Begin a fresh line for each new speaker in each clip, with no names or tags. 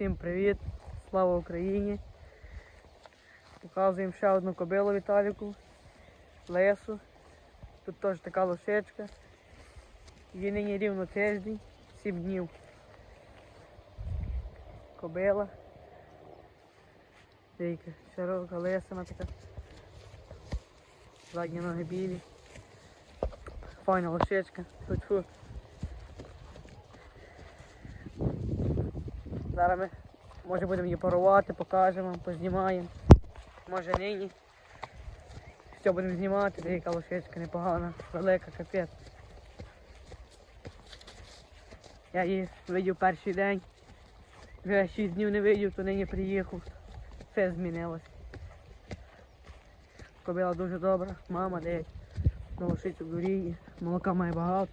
Всім привіт! Слава Україні! Показуємо ще одну кобилу Віталіку, Лесу. Тут теж така лошечка. Їй нині рівно тиждень, 7 днів. Кобила. Дивіться, широка лесина така. Задні ноги білі. Файна лошечка. Тьфу-тьфу. Зараз ми може будемо її парувати, покажемо, познімаємо. Може нині. Все будемо знімати, деяка лошечка непогана, велика, капець. Я її видів перший день. Вже 6 днів не видів, то нині приїхав. Все змінилось. Кобила дуже добра, мама де на лошицю дуріє, молока має багато.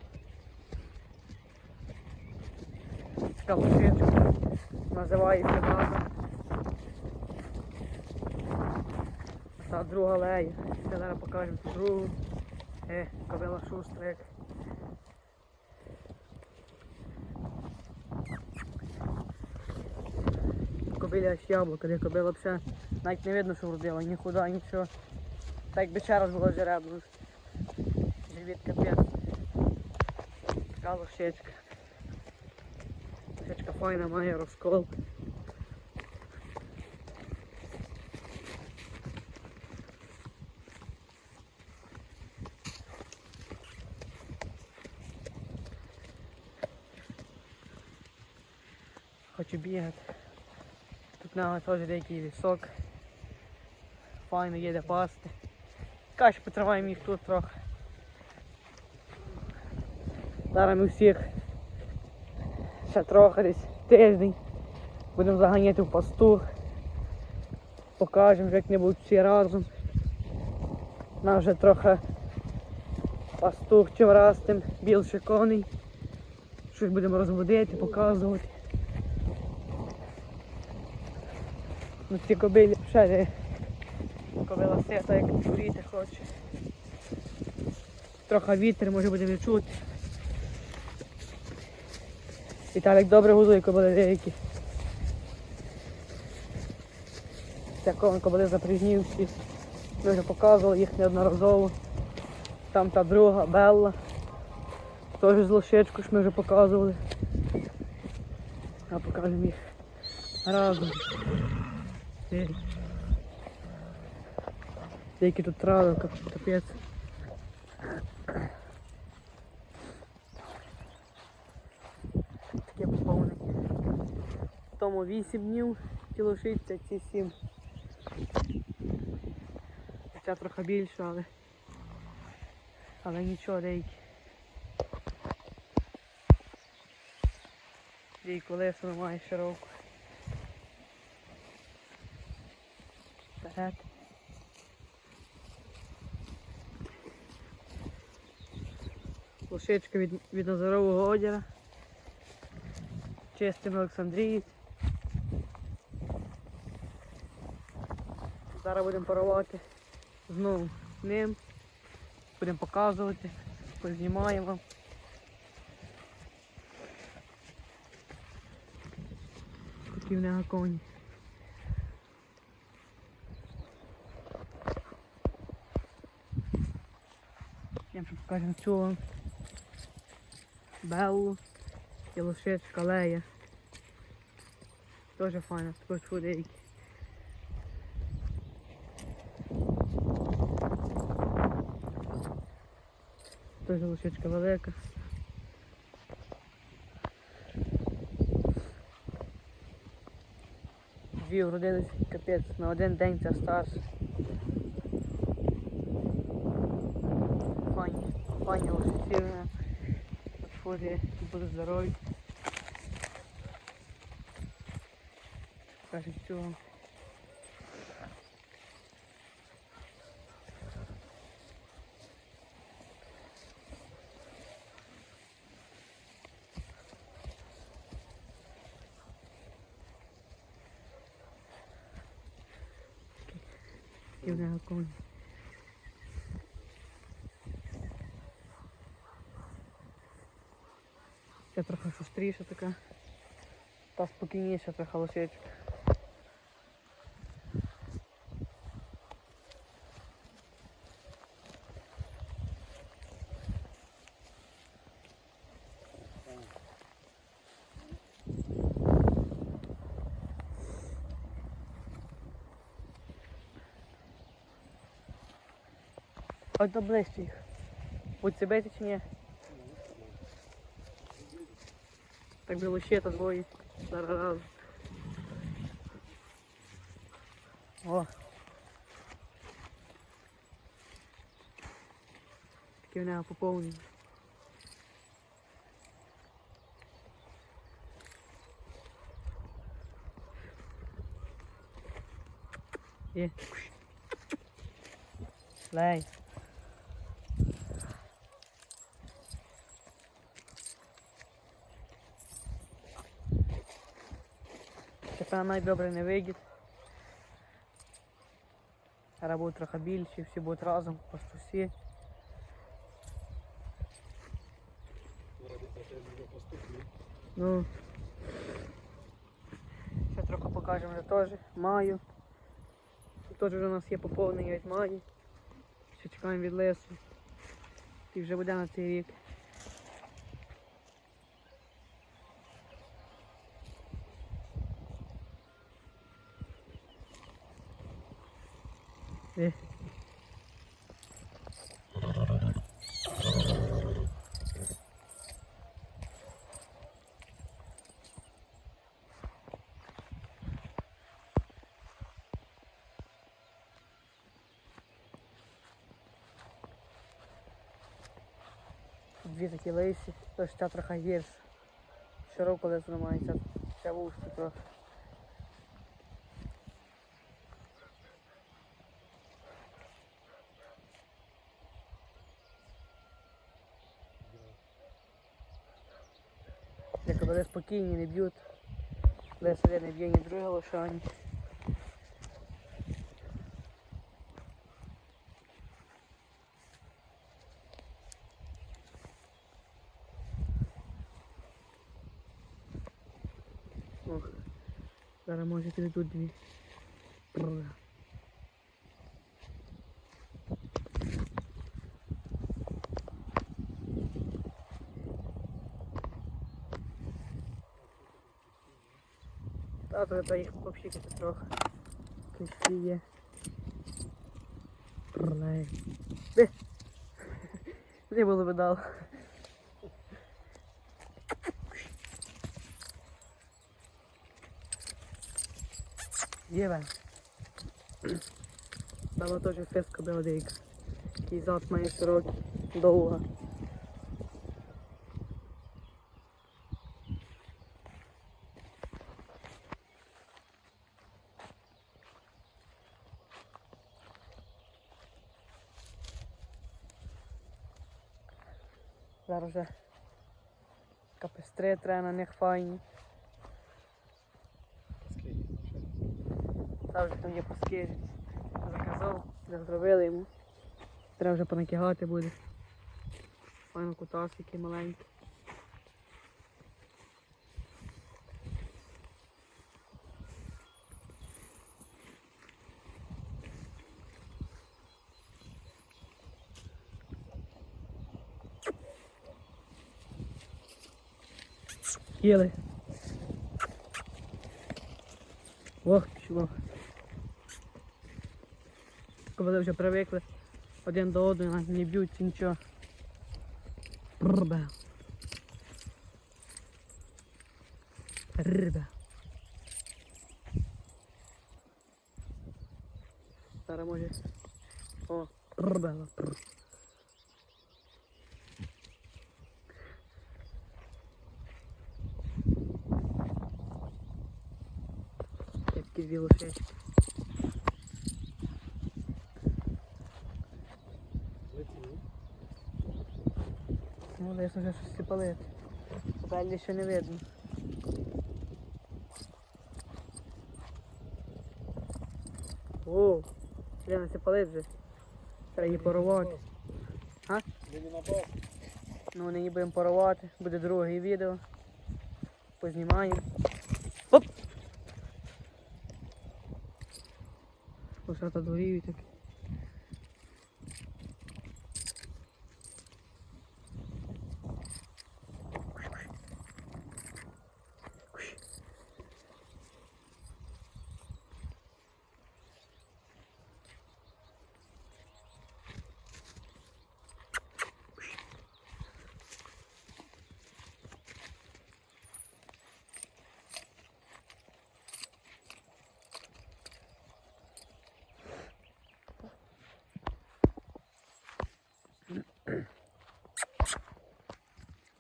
Така лошичка називається назва. Та друга лея. Ще зараз покажемо ту другу. Е, кобила шустра як. Кобиля аж яблуко, де кобила взагалі навіть не видно, що вродила, ні худа, нічого. Так якби ще раз було жеребно. Живіт капець. Така лошечка. Файна, має розкол. Хочу бігати. Тут на теж деякий лісок. Файно є де пасти. Каш потриваємо їх тут трохи. Зараз ми всіх ще трохи десь тиждень. Будемо заганяти в пастух. Покажемо, як небудь всі разом. Нам вже трохи пастух чим раз тим більше коней. Щось будемо розводити, показувати. Ну ці кобилі ще де кобила сета, як куріти хоче. Трохи вітер, може будемо і чути. Віталік добре гузує кобили деякі. Такого кобили запряжні всі. Ми вже показували їх неодноразово. Там та друга, Белла. Теж з лошечку ж ми вже показували. А покажемо їх разом. Деякі тут трави, кап- капець. Таке поповнення. Тому 8 днів ті лошиться, ці 7. Ця трохи більша, але. Але нічого деякі. Деякі колеса немає широко. Вперед. Лошичка від, від Назарового одяра. Чистим Олександрієць. Зараз будемо парувати знову ним. Будемо показувати, познімаємо вам. Такі в нього коні. Я покажемо вам. Беллу і лошечка Лея. Тоже файно, також худейки. Тоже лошечка велика. Дві вродились, капець, на один день це старш. Файні, файні лошиці. Фурі, будуть здорові. Кажуть, цього. І в нього коні. Ця трохи шустріша така. Та спокійніша трохи лошечок. Ось до ближче їх. Будь себе чи ні? Так було ще та двоє. Зараз. О. Такі в нього поповнені. Є. Лей. Тепер найдобре не вийде. Зараз будуть трохи більші, всі будуть разом, пастусі. Ну. Ще трохи покажемо вже теж. Маю. Тут теж у нас є поповнення від маї. Ще чекаємо від лесу. І вже буде на цей рік. Е. Дві такі лисі, тож ця трохи гірше. Широко лесу немає, ця, вужче трохи. Як вони спокійні, не б'ють. Леса не б'є ні друге лошані. О, зараз може тут дві. Бррр. Та треба їх попщикати трохи. Кисті є. Пролей. Де? Не було би дав. Єве. Дала теж феска белодейка. Такий зад має широкий, довга. Зараз вже капестри треба на них файні. Та вже там є паски. Заказав, вже зробили йому. Треба вже понакигати буде. Файно кутас який Їли. Ох, чувак. Коли вже привикли один до одного, не б'ються нічого. Рба. Рба. Зараз може. О, рба. Такі дві лошечки. Ну, десь вже щось сіпалити. Далі ще не видно. О, Лена сіпалить вже. Треба її порвати. А? Ну, не її будемо порвати. Буде друге відео. Познімаємо. Все дворів і так.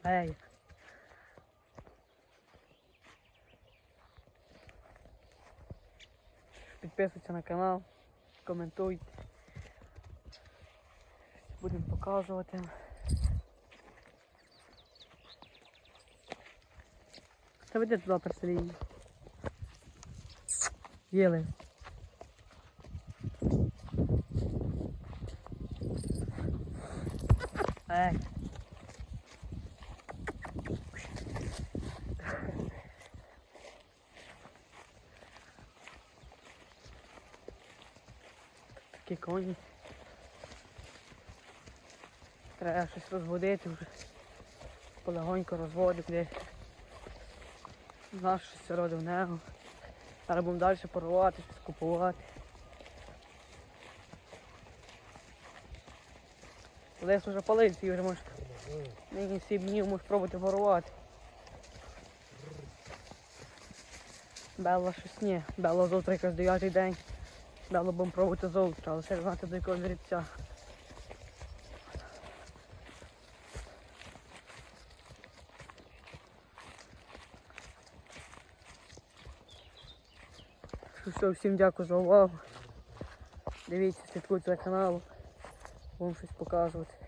Ей. Підписуйтесь на канал, коментуйте. Будемо показувати. Та веде туди пересеління. Їли. Ей. Такі коні. Треба щось розводити вже. Полегонько розводити. Наш щось родив нього. Зараз будемо далі порвати, щось купувати. Лес вже палився і вже може нині сім днів можеш пробувати ворувати. Белла щось ні. Белла завтра якраз дев'ятий день. Белла будемо пробувати золото, але ще знати до якого грібця. Все, всім дякую за увагу. Дивіться, слідкуйте за каналом. Будемо щось показувати.